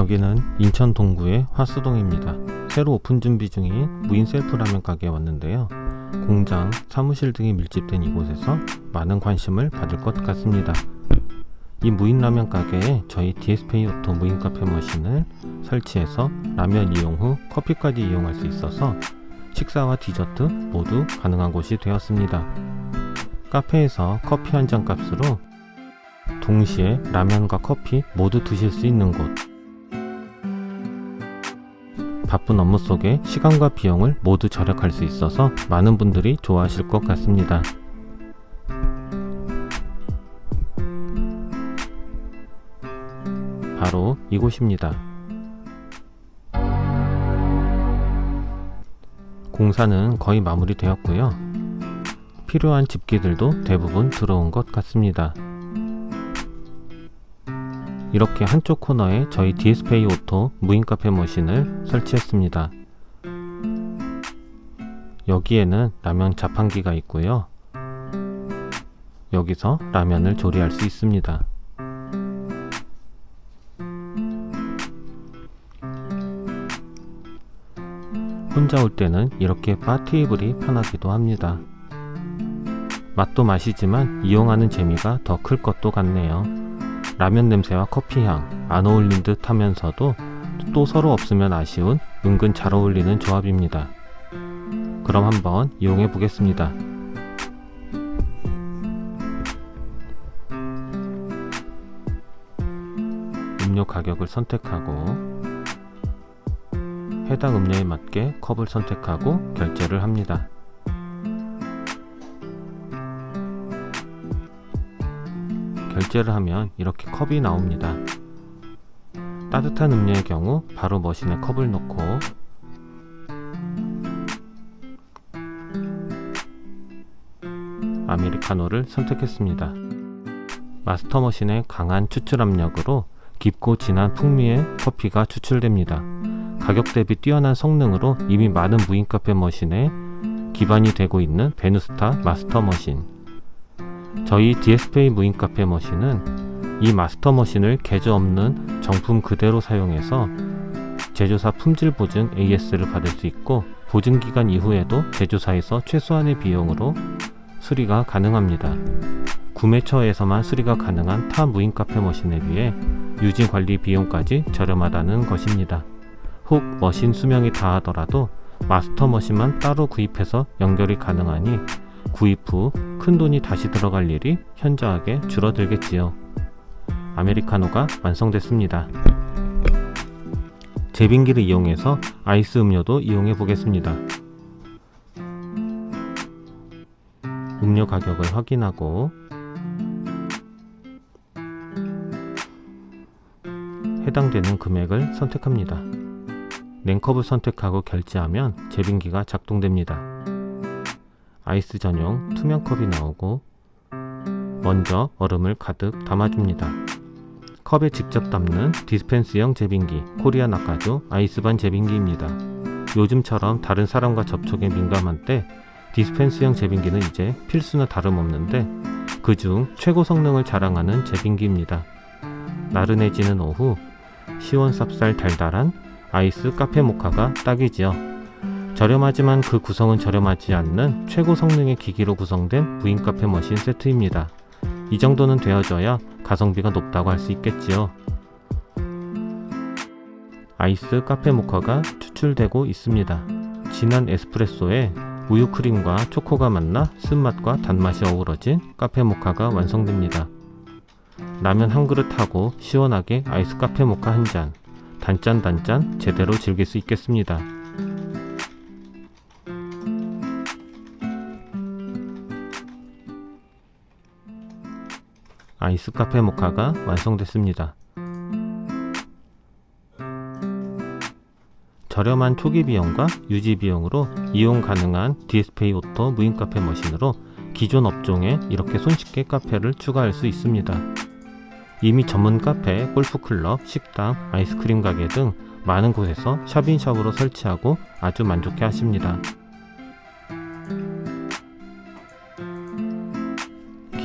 여기는 인천 동구의 화수동입니다. 새로 오픈 준비 중인 무인 셀프 라면 가게에 왔는데요. 공장, 사무실 등이 밀집된 이곳에서 많은 관심을 받을 것 같습니다. 이 무인 라면 가게에 저희 DS페이 오토 무인 카페 머신을 설치해서 라면 이용 후 커피까지 이용할 수 있어서 식사와 디저트 모두 가능한 곳이 되었습니다. 카페에서 커피 한 잔 값으로 동시에 라면과 커피 모두 드실 수 있는 곳. 바쁜 업무 속에 시간과 비용을 모두 절약할 수 있어서 많은 분들이 좋아하실 것 같습니다. 바로 이곳입니다. 공사는 거의 마무리되었고요. 필요한 집기들도 대부분 들어온 것 같습니다. 이렇게 한쪽 코너에 저희 DS페이 오토 무인 카페 머신을 설치했습니다. 여기에는 라면 자판기가 있고요. 여기서 라면을 조리할 수 있습니다. 혼자 올 때는 이렇게 바 테이블이 편하기도 합니다. 맛도 맛이지만 이용하는 재미가 더 클 것도 같네요. 라면 냄새와 커피 향 안 어울린 듯 하면서도 또 서로 없으면 아쉬운 은근 잘 어울리는 조합입니다. 그럼 한번 이용해 보겠습니다. 음료 가격을 선택하고 해당 음료에 맞게 컵을 선택하고 결제를 합니다. 결제를 하면 이렇게 컵이 나옵니다. 따뜻한 음료의 경우 바로 머신에 컵을 넣고 아메리카노를 선택했습니다. 마스터 머신의 강한 추출 압력으로 깊고 진한 풍미의 커피가 추출됩니다. 가격 대비 뛰어난 성능으로 이미 많은 무인 카페 머신에 기반이 되고 있는 베누스타 마스터 머신. 저희 DS페이 무인 카페 머신은 이 마스터 머신을 개조 없는 정품 그대로 사용해서 제조사 품질 보증 AS를 받을 수 있고 보증 기간 이후에도 제조사에서 최소한의 비용으로 수리가 가능합니다. 구매처에서만 수리가 가능한 타 무인 카페 머신에 비해 유지 관리 비용까지 저렴하다는 것입니다. 혹 머신 수명이 다하더라도 마스터 머신만 따로 구입해서 연결이 가능하니 구입 후 큰돈이 다시 들어갈 일이 현저하게 줄어들겠지요. 아메리카노가 완성됐습니다. 제빙기를 이용해서 아이스 음료도 이용해 보겠습니다. 음료 가격을 확인하고 해당되는 금액을 선택합니다. 냉컵을 선택하고 결제하면 제빙기가 작동됩니다. 아이스 전용 투명 컵이 나오고 먼저 얼음을 가득 담아줍니다. 컵에 직접 담는 디스펜스형 제빙기 코리아 나카조 아이스반 제빙기입니다. 요즘처럼 다른 사람과 접촉에 민감한 때 디스펜스형 제빙기는 이제 필수나 다름없는데 그중 최고 성능을 자랑하는 제빙기입니다. 나른해지는 오후 시원쌉쌀 달달한 아이스 카페 모카가 딱이지요. 저렴하지만 그 구성은 저렴하지 않는 최고 성능의 기기로 구성된 무인 카페 머신 세트입니다. 이 정도는 되어줘야 가성비가 높다고 할 수 있겠지요. 아이스 카페 모카가 추출되고 있습니다. 진한 에스프레소에 우유 크림과 초코가 만나 쓴맛과 단맛이 어우러진 카페 모카가 완성됩니다. 라면 한 그릇하고 시원하게 아이스 카페 모카 한 잔, 단짠 단짠 제대로 즐길 수 있겠습니다. 아이스 카페 모카가 완성됐습니다. 저렴한 초기 비용과 유지 비용으로 이용 가능한 DS페이 오토 무인 카페 머신으로 기존 업종에 이렇게 손쉽게 카페를 추가할 수 있습니다. 이미 전문 카페, 골프클럽, 식당, 아이스크림 가게 등 많은 곳에서 샵인샵으로 설치하고 아주 만족해 하십니다.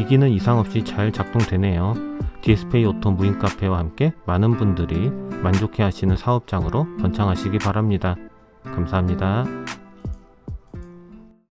기기는 이상 없이 잘 작동되네요. 디스페이 오토 무인 카페와 함께 많은 분들이 만족해 하시는 사업장으로 번창하시기 바랍니다. 감사합니다.